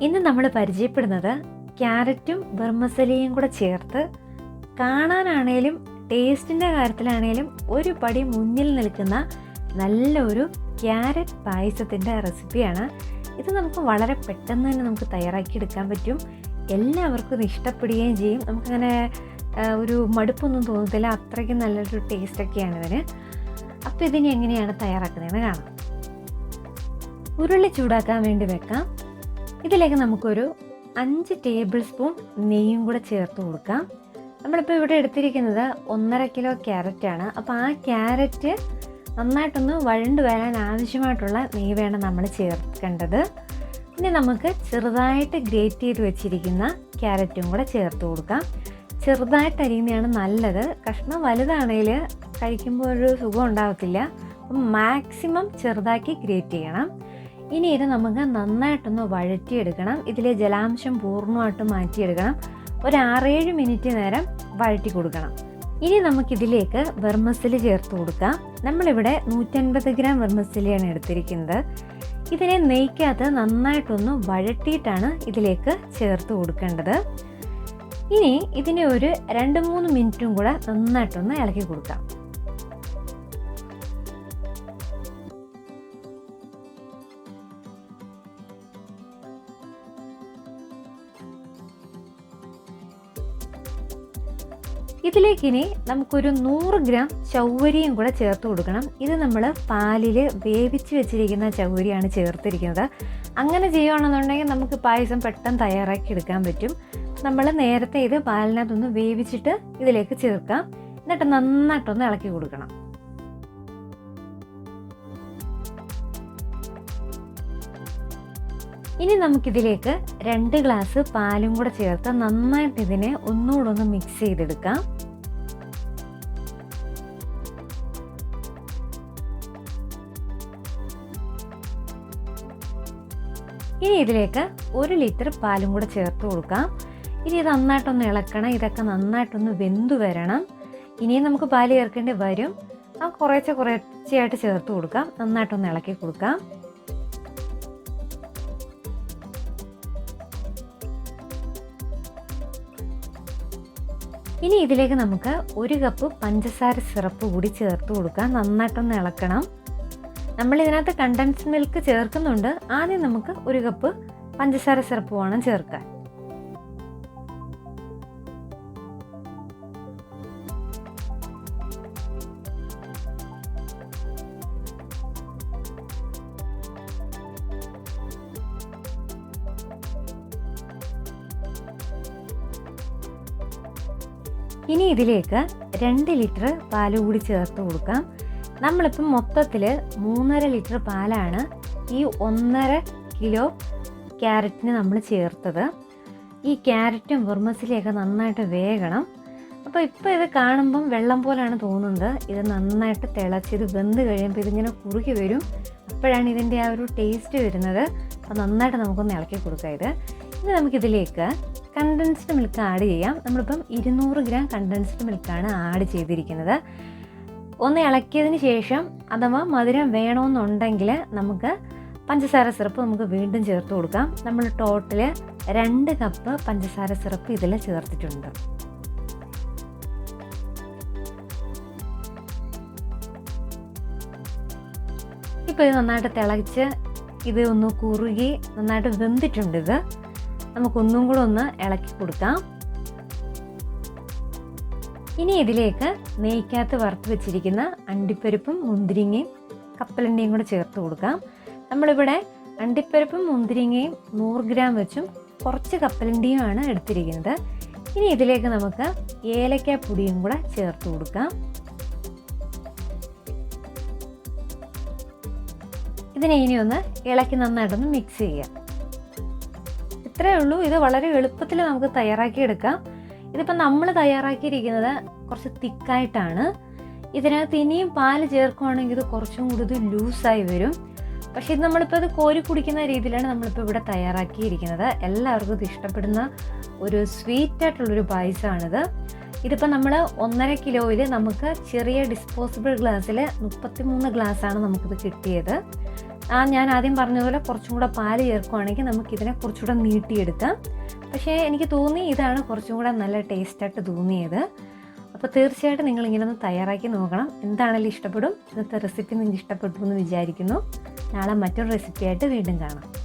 ഇന്ന് നമ്മൾ പരിചയപ്പെടുന്നത് ക്യാരറ്റും ബർമസലിയും കൂടെ ചേർത്ത് കാണാനാണേലും ടേസ്റ്റിന്റെ കാര്യത്തിലാണേലും ഒരു പടി മുന്നിൽ നിൽക്കുന്ന നല്ലൊരു ക്യാരറ്റ് പായസത്തിന്റെ റെസിപ്പിയാണ്. ഇത് നമുക്ക് വളരെ പെട്ടെന്ന് തന്നെ നമുക്ക് തയ്യാറാക്കിയെടുക്കാൻ പറ്റും. എല്ലാവർക്കും ഇത് ഇഷ്ടപ്പെടുകയും ചെയ്യും. നമുക്കങ്ങനെ ഒരു മടുപ്പൊന്നും തോന്നത്തില്ല. അത്രയ്ക്കും നല്ലൊരു ടേസ്റ്റൊക്കെയാണ് ഇതിന്. അപ്പോൾ ഇതിനെങ്ങനെയാണ് തയ്യാറാക്കുന്നതെന്ന് കാണാം. ഉരുളി ചൂടാക്കാൻ വേണ്ടി വെക്കാം. ഇതിലേക്ക് നമുക്കൊരു അഞ്ച് ടേബിൾ സ്പൂൺ നെയ്യും കൂടെ ചേർത്ത് കൊടുക്കാം. നമ്മളിപ്പോൾ ഇവിടെ എടുത്തിരിക്കുന്നത് ഒന്നര കിലോ ക്യാരറ്റാണ് അപ്പോൾ ആ ക്യാരറ്റ് നന്നായിട്ടൊന്ന് വഴണ്ട് വരാൻ ആവശ്യമായിട്ടുള്ള നെയ്യ് വേണം നമ്മൾ ചേർക്കേണ്ടത്. ഇനി നമുക്ക് ചെറുതായിട്ട് ഗ്രേറ്റ് ചെയ്ത് വെച്ചിരിക്കുന്ന ക്യാരറ്റും കൂടെ ചേർത്ത് കൊടുക്കാം. ചെറുതായിട്ട് അരിയുന്നതാണ് നല്ലത്. കഷ്ണം വലുതാണെങ്കിൽ കഴിക്കുമ്പോൾ ഒരു സുഖം ഉണ്ടാകത്തില്ല അപ്പം മാക്സിമം ചെറുതാക്കി ഗ്രേറ്റ് ചെയ്യണം. ഇനി ഇത് നമുക്ക് നന്നായിട്ടൊന്ന് വഴറ്റിയെടുക്കണം. ഇതിലെ ജലാംശം പൂർണമായിട്ട് മാറ്റിയെടുക്കണം. ഒരു ആറേഴ് മിനിറ്റ് നേരം വഴറ്റി കൊടുക്കണം. ഇനി നമുക്കിതിലേക്ക് വെർമസലി ചേർത്ത് കൊടുക്കാം. നമ്മളിവിടെ നൂറ്റൻപത് ഗ്രാം വെർമസലിയാണ് എടുത്തിരിക്കുന്നത്. ഇതിനെ നെയ്ക്കകത്ത് നന്നായിട്ടൊന്ന് വഴറ്റിയിട്ടാണ് ഇതിലേക്ക് ചേർത്ത് കൊടുക്കേണ്ടത്. ഇനി ഇതിനെ ഒരു രണ്ട് മൂന്ന് മിനിറ്റും കൂടെ നന്നായിട്ടൊന്ന് ഇളക്കി കൊടുക്കാം. ഇതിലേക്ക് ഇനി നമുക്കൊരു നൂറ് ഗ്രാം ചൗവരിയും കൂടെ ചേർത്ത് കൊടുക്കണം. ഇത് നമ്മൾ പാലിൽ വേവിച്ച് വെച്ചിരിക്കുന്ന ചൗവരിയാണ് ചേർത്തിരിക്കുന്നത്. അങ്ങനെ ചെയ്യുകയാണെന്നുണ്ടെങ്കിൽ നമുക്ക് പായസം പെട്ടെന്ന് തയ്യാറാക്കി എടുക്കാൻ പറ്റും. നമ്മൾ നേരത്തെ ഇത് പാലിനകത്തൊന്ന് വേവിച്ചിട്ട് ഇതിലേക്ക് ചേർക്കാം. എന്നിട്ട് നന്നായിട്ടൊന്ന് ഇളക്കി കൊടുക്കണം. ഇനി നമുക്കിതിലേക്ക് രണ്ട് ഗ്ലാസ് പാലും കൂടെ ചേർത്ത് നന്നായിട്ട് ഇതിനെ ഒന്നുകൂടെ ഒന്ന് മിക്സ് ചെയ്തെടുക്കാം. ഇനി ഇതിലേക്ക് ഒരു ലിറ്റർ പാലും കൂടെ ചേർത്ത് കൊടുക്കാം. ഇനി ഇത് നന്നായിട്ടൊന്ന് ഇളക്കണം ഇതൊക്കെ നന്നായിട്ടൊന്ന് വെന്തു വരണം. ഇനിയും നമുക്ക് പാൽ ചേർക്കേണ്ടി വരും. ആ കുറേശ്ശെ കുറേശ്ശെയായിട്ട് ചേർത്ത് കൊടുക്കാം നന്നായിട്ടൊന്ന് ഇളക്കി കൊടുക്കാം. ഇനി ഇതിലേക്ക് നമുക്ക് ഒരു കപ്പ് പഞ്ചസാര സിറപ്പ് കൂടി ചേർത്ത് കൊടുക്കാം. നന്നായിട്ടൊന്ന് ഇളക്കണം. നമ്മൾ ഇതിനകത്ത് കണ്ടൻസ് മിൽക്ക് ചേർക്കുന്നുണ്ട്. ആദ്യം നമുക്ക് ഒരു കപ്പ് പഞ്ചസാര സിറപ്പ് വേണം ചേർക്കാൻ. ഇനി ഇതിലേക്ക് രണ്ട് ലിറ്റർ പാൽ കൂടി ചേർത്ത് കൊടുക്കാം. നമ്മളിപ്പം മൊത്തത്തിൽ മൂന്നര ലിറ്റർ പാലാണ് ഈ ഒന്നര കിലോ ക്യാരറ്റിന് നമ്മൾ ചേർത്തത്. ഈ ക്യാരറ്റും വെർമസിലെയൊക്കെ നന്നായിട്ട് വേകണം. അപ്പോൾ ഇപ്പോൾ ഇത് കാണുമ്പം വെള്ളം പോലെയാണ് തോന്നുന്നത്. ഇത് നന്നായിട്ട് തിളച്ച് ഇത് വെന്ത് കഴിയുമ്പോൾ ഇതിങ്ങനെ കുറുകി വരും. അപ്പോഴാണ് ഇതിന്റെ ആ ഒരു ടേസ്റ്റ് വരുന്നത്. അപ്പോൾ നന്നായിട്ട് നമുക്കൊന്ന് ഇളക്കി കൊടുക്കാം ഇത്. ഇനി നമുക്കിതിലേക്ക് കണ്ടൻസ്ഡ് മിൽക്ക് ആഡ് ചെയ്യാം. നമ്മളിപ്പം ഇരുന്നൂറ് ഗ്രാം കണ്ടൻസ്ഡ് മിൽക്കാണ് ആഡ് ചെയ്തിരിക്കുന്നത്. ഒന്ന് ഇളക്കിയതിന് ശേഷം അഥവാ മധുരം വേണമെന്നുണ്ടെങ്കിൽ നമുക്ക് പഞ്ചസാര സിറപ്പ് നമുക്ക് വീണ്ടും ചേർത്ത് കൊടുക്കാം. നമ്മൾ ടോട്ടൽ രണ്ട് കപ്പ് പഞ്ചസാര സിറപ്പ് ഇതിൽ ചേർത്തിട്ടുണ്ട്. ഇപ്പോൾ ഇത് നന്നായിട്ട് തിളച്ച് ഇത് ഒന്ന് കുറുകി നന്നായിട്ട് വെന്തിട്ടുണ്ട് ഇത്. നമുക്കൊന്നും കൂടെ ഒന്ന് ഇളക്കി കൊടുക്കാം ഇനി ഇതിലേക്ക് നെയ്ക്കകത്ത് വറുത്ത് വെച്ചിരിക്കുന്ന അണ്ടിപ്പരിപ്പും മുന്തിരിങ്ങയും കപ്പലണ്ടിയും കൂടെ ചേർത്ത് കൊടുക്കാം. നമ്മളിവിടെ അണ്ടിപ്പരിപ്പും മുന്തിരിങ്ങയും നൂറ് ഗ്രാം വെച്ചും കുറച്ച് കപ്പലണ്ടിയുമാണ് എടുത്തിരിക്കുന്നത്. ഇനി ഇതിലേക്ക് നമുക്ക് ഏലക്ക പൊടിയും കൂടെ ചേർത്ത് കൊടുക്കാം. ഇതിനെ ഇനി ഒന്ന് ഇളക്കി നന്നായിട്ടൊന്ന് മിക്സ് ചെയ്യാം. ഇത്രയേ ഉള്ളൂ. ഇത് വളരെ എളുപ്പത്തിൽ നമുക്ക് തയ്യാറാക്കിയെടുക്കാം. ഇതിപ്പോൾ നമ്മൾ തയ്യാറാക്കിയിരിക്കുന്നത് കുറച്ച് തിക്കായിട്ടാണ്. ഇതിനകത്ത് ഇനിയും പാൽ ചേർക്കുവാണെങ്കിൽ ഇത് കുറച്ചും കൂടി ഇത് ലൂസായി വരും. പക്ഷേ ഇത് നമ്മളിപ്പോൾ ഇത് കോരി കുടിക്കുന്ന രീതിയിലാണ് നമ്മളിപ്പോൾ ഇവിടെ തയ്യാറാക്കിയിരിക്കുന്നത്. എല്ലാവർക്കും ഇത് ഇഷ്ടപ്പെടുന്ന ഒരു സ്വീറ്റ് ആയിട്ടുള്ളൊരു പായസമാണിത്. ഇതിപ്പോൾ നമ്മൾ ഒന്നര കിലോയിൽ നമുക്ക് ചെറിയ ഡിസ്പോസിബിൾ ഗ്ലാസ്സിൽ മുപ്പത്തിമൂന്ന് ഗ്ലാസ്സാണ് നമുക്കിത് കിട്ടിയത്. ആ ഞാൻ ആദ്യം പറഞ്ഞതുപോലെ കുറച്ചും കൂടെ പാൽ ചേർക്കുവാണെങ്കിൽ നമുക്കിതിനെ കുറച്ചുകൂടെ നീട്ടിയെടുക്കാം. പക്ഷേ എനിക്ക് തോന്നി ഇതാണ് കുറച്ചും കൂടെ നല്ല ടേസ്റ്റായിട്ട് തോന്നിയത്. അപ്പോൾ തീർച്ചയായിട്ടും നിങ്ങൾ ഇങ്ങനെ ഒന്ന് തയ്യാറാക്കി നോക്കണം. എന്താണെങ്കിലും ഇഷ്ടപ്പെടും? ഇന്നത്തെ റെസിപ്പി നിങ്ങൾക്ക് ഇഷ്ടപ്പെട്ടു എന്ന് വിചാരിക്കുന്നു. നാളെ മറ്റൊരു റെസിപ്പിയായിട്ട് വീണ്ടും കാണാം.